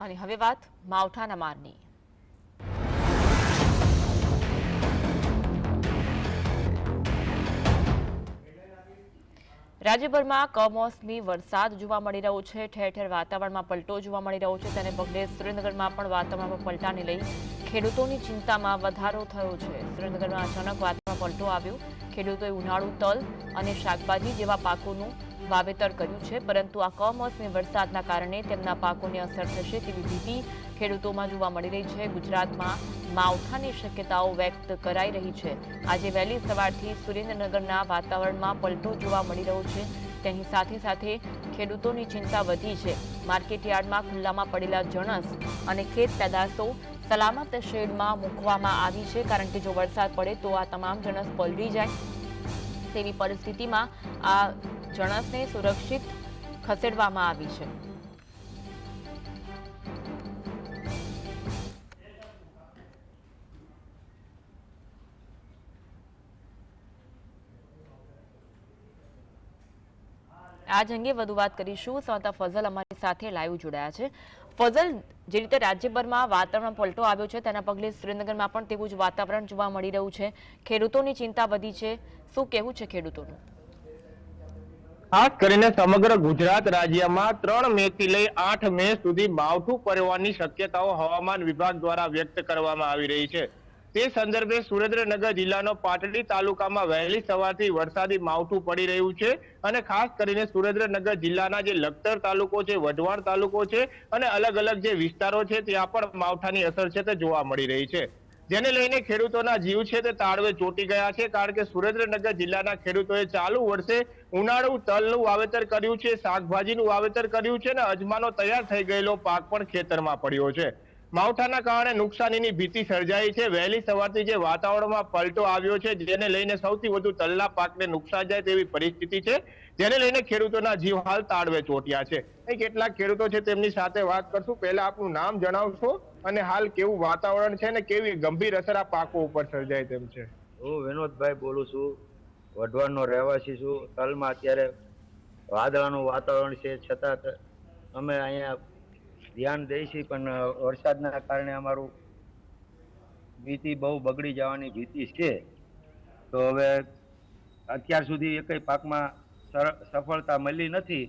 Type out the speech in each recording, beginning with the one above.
અને હવે વાત માવઠાના મારની. રાજ્યભરમાં કમોસમી વરસાદ જોવા મળી રહ્યો છે. ઠેર ઠેર વાતાવરણમાં પલટો જોવા મળી રહ્યો છે. તેને પગલે સુરેન્દ્રનગરમાં પણ વાતાવરણમાં પલટાને લઈ ખેડૂતોની ચિંતામાં વધારો થયો છે. સુરેન્દ્રનગરમાં અચાનક વાતમાં પલટો આવ્યો. ખેડૂતોએ ઉનાળુ તલ અને શાકભાજી જેવા પાકોનું વાવેતર કર્યું છે, પરંતુ આ કમોસમી વરસાદના કારણે તેમના પાકોને અસર થશે તેવી ભીતિ ખેડૂતોમાં જોવા મળી રહી છે. ગુજરાતમાં માવઠાની શક્યતાઓ વ્યક્ત કરાઈ રહી છે. આજે વહેલી સવારથી સુરેન્દ્રનગરના વાતાવરણમાં પલટો જોવા મળી રહ્યો છે. તેની સાથે સાથે ખેડૂતોની ચિંતા વધી છે. માર્કેટયાર્ડમાં ખુલ્લામાં પડેલા જણસ અને ખેત પેદાશો સલામત શેડમાં મૂકવામાં આવી છે. કારણ કે જો વરસાદ પડે તો આ તમામ જણસ પલળી જાય. તેવી પરિસ્થિતિમાં આ જણસને સુરક્ષિત ખસેડવામાં આવી છે. આજ અંગે વધુ વાત કરીશું. સંતા ફઝલ અમારી સાથે લાઈવ જોડાયા છે. ફઝલ, જે રીતે રાજ્યભરમાં વાતાવરણ પલટો આવ્યો છે, તેના પગલે સુરેન્દ્રનગરમાં પણ તેવું જ વાતાવરણ જોવા મળી રહ્યું છે. ખેડૂતોની ચિંતા વધી છે. શું કહેવું છે ખેડૂતોનું? ખાસ કરીને સમગ્ર ગુજરાત રાજ્યમાં ત્રણ મે થી લઈ આઠ મે સુધી માવઠું પડવાની શક્યતાઓ હવામાન વિભાગ દ્વારા વ્યક્ત કરવામાં આવી રહી છે. તે સંદર્ભે સુરેન્દ્રનગર જિલ્લાનો પાટડી તાલુકામાં વહેલી સવારથી વરસાદી માવઠું પડી રહ્યું છે અને ખાસ કરીને સુરેન્દ્રનગર જિલ્લાના જે લખતર તાલુકો છે, વઢવાણ તાલુકો છે અને અલગ અલગ જે વિસ્તારો છે, ત્યાં પણ માવઠાની અસર છે તે જોવા મળી રહી છે. જેને લઈને ખેડૂતોના જીવ છે તે તાળવે ચોંટી ગયા છે કારણ કે સુરેન્દ્રનગર જિલ્લાના ખેડૂતોએ ચાલુ વર્ષે ઉનાળુ તલનું વાવેતર કર્યું છે, શાકભાજીનું વાવેતર કર્યું છે અને અજમાનો તૈયાર થઈ ગયેલો પાક પણ ખેતરમાં પડ્યો છે. માવઠાના કારણે નુકસાનીની ભીતિ સર્જાઈ છે. વહેલી સવારથી જે વાતાવરણમાં પલટો આવ્યો છે, જેને લઈને સૌથી વધુ તલના પાકને નુકસાન જાય તેવી પરિસ્થિતિ છે, જેને લઈને ખેડૂતોના જીવ હાલ તાળવે ચોટ્યા છે. કેટલાક ખેડૂતો છે, તેમની સાથે વાત કરશું. પહેલા આપનું નામ જણાવશો અને હાલ કેવું વાતાવરણ છે અને કેવી ગંભીર અસર આ પાકો ઉપર સર્જાય તેમ છે? હું વિનોદભાઈ બોલું છું. વઢવાણનો રહેવાસી છું. તલમાં અત્યારે વાદળાનું વાતાવરણ છે. છતાં અમે અહીંયા ધ્યાન દઈશી પણ વરસાદના કારણે અમારું ભીતિ બહુ બગડી જવાની ભીતિ છે. તો હવે અત્યાર સુધી એકય પાકમાં સફળતા મળી નથી.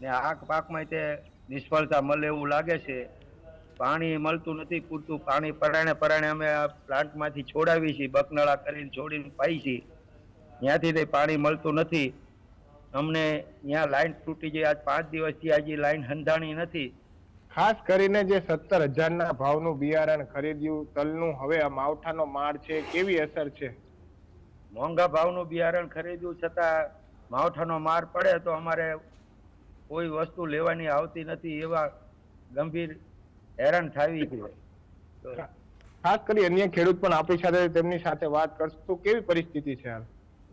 ને આ પાકમાં તે નિષ્ફળતા મળે એવું લાગે છે. પાણી મળતું નથી પૂરતું, પાણી પરાણે પરાણે અમે આ પ્લાન્ટમાંથી છોડાવી છીએ, બકનળા કરીને છોડીને પાઈ છીએ. ત્યાંથી તે પાણી મળતું નથી. અમને ત્યાં લાઈન તૂટી ગઈ, આજ પાંચ દિવસથી આજે લાઈન હંધાણી નથી. ખાસ કરીને જે સત્તર હજારના ભાવનું બિયારણ ખરીદ્યું તલનું હવે આ માવઠાનો માર છે કેવી અસર છે? મોંઘા ભાવનું બિયારણ ખરીદ્યું છતાં માવઠાનો માર પડે તો અમારે કોઈ વસ્તુ લેવાની આવતી નથી એવા ગંભીર હેરાન થાવી છે. ખાસ કરી અન્ય ખેડૂત પણ આપણી સાથે તેમની સાથે વાત કરશું. તો કેવી પરિસ્થિતિ છે હાલ?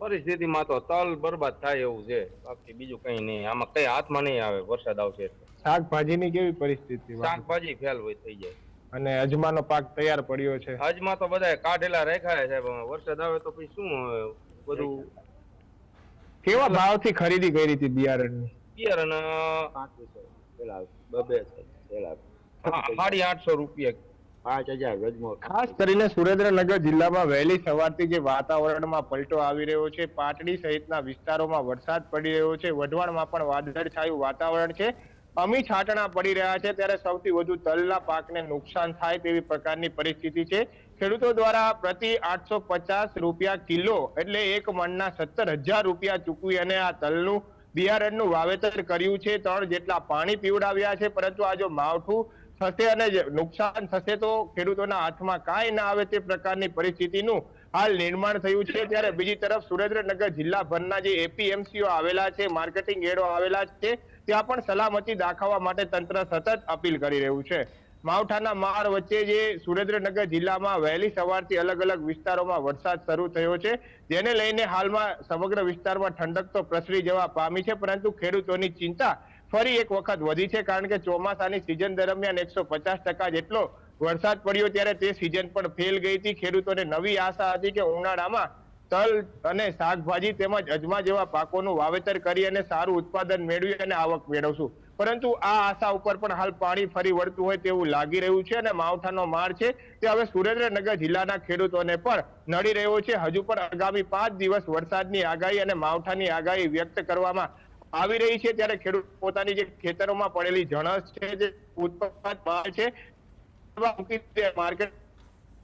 પરિસ્થિતિમાં તો તલ બરબાદ થાય એવું છે. બાકી બીજું કઈ નહીં. આમાં કઈ હાથમાં નહીં આવે. વરસાદ આવશે શાકભાજીની કેવી પરિસ્થિતિ? શાકભાજી ફેલ હોય થઈ જાય. અને અજમાનો પાક તૈયાર પડ્યો છે. અજમા તો બધા કાઢેલા રાખ્યા છે વરસાદ આવે તો પછી શું બધું કેવા ભાવથી ખરીદી કરી હતી બિયારણની? બિયારણ પાંત્રીસો પેલા બબે પેલા હા, સાડી આઠસો રૂપિયા પાંચ હજાર ગજમો ખાસ કરીને સુરેન્દ્રનગર જિલ્લામાં વહેલી સવારથી જે વાતાવરણમાં પલટો આવી રહ્યો છે, પાટડી સહિતના વિસ્તારોમાં વરસાદ પડી રહ્યો છે, વઢવાણમાં પણ વાદળછાયું વાતાવરણ છે. અમી છાંટણા પડી રહ્યા છે, ત્યારે સૌથી વધુ તલના પાકને નુકસાન થાય તેવી પ્રકારની પરિસ્થિતિ છે. ખેડૂતો દ્વારા પ્રતિ આઠસો પચાસ રૂપિયા કિલો એટલે એક મણના સત્તર હજાર રૂપિયા ચૂકવી અને આ તલનું બિયારણનું વાવેતર કર્યું છે. ત્રણ જેટલા પાણી પીવડાવ્યા છે, પરંતુ આ જો માવઠું થશે અને નુકસાન થશે તો ખેડૂતોના હાથમાં કાંઈ ના આવે તે પ્રકારની પરિસ્થિતિનું હાલ નિર્માણ થયું છે. ત્યારે બીજી તરફ સુરેન્દ્રનગર જિલ્લાભરના જે એપીએમસીઓ આવેલા છે, માર્કેટિંગ એડો આવેલા છે, ત્યાં પણ સલામતી દાખવવા માટે તંત્ર સતત અપીલ કરી રહ્યું છે. માવઠાના માર વચ્ચે જે સુરેન્દ્રનગર જિલ્લામાં વહેલી સવારથી અલગ અલગ વિસ્તારોમાં વરસાદ શરૂ થયો છે, જેને લઈને હાલમાં સમગ્ર વિસ્તારમાં ઠંડક તો પ્રસરી જવા પામી છે, પરંતુ ખેડૂતોની ચિંતા ફરી એક વખત વધી છે કારણ કે ચોમાસાની સિઝન દરમિયાન એકસો જેટલો વરસાદ પડ્યો ત્યારે તે સિઝન પણ ફેલ ગઈ હતી. ખેડૂતોને નવી આશા હતી કે ઉનાળામાં તલ અને શાકભાજી તેમજ અજમા જેવા પાકોનું વાવેતર કરી અને સારું ઉત્પાદન મેળવી અને આવક મેળવશું. પરંતુ આ આશા ઉપર પણ હાલ પાણી ફરી વળતું હોય તેવું લાગી રહ્યું છે અને માવઠાનો માર છે તે હવે સુરેન્દ્રનગર જિલ્લાના ખેડૂતોને પણ નડી રહ્યો છે. હજુ પણ આગામી પાંચ દિવસ વરસાદની આગાહી અને માવઠાની આગાહી વ્યક્ત કરવામાં આવી રહી છે ત્યારે ખેડૂત પોતાની જે ખેતરોમાં પડેલી જણસ છે, જે ઉત્પાદ માલ છે માર્કેટ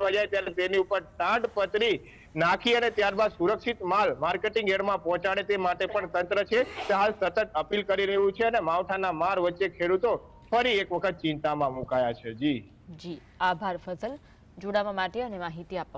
જાય ત્યારે તેની ઉપર ટાટ પતરી નાખી અને ત્યારબાદ સુરક્ષિત માલ માર્કેટિંગ યાર્ડમાં પહોંચાડે તે માટે પણ તંત્ર છે તે હાલ સતત અપીલ કરી રહ્યું છે અને માવઠાના માર વચ્ચે ખેડૂતો ફરી એક વખત ચિંતામાં મુકાયા છે. જી. જી. આભાર, ફઝલ. જોડાવા માટે અને માહિતી આપવા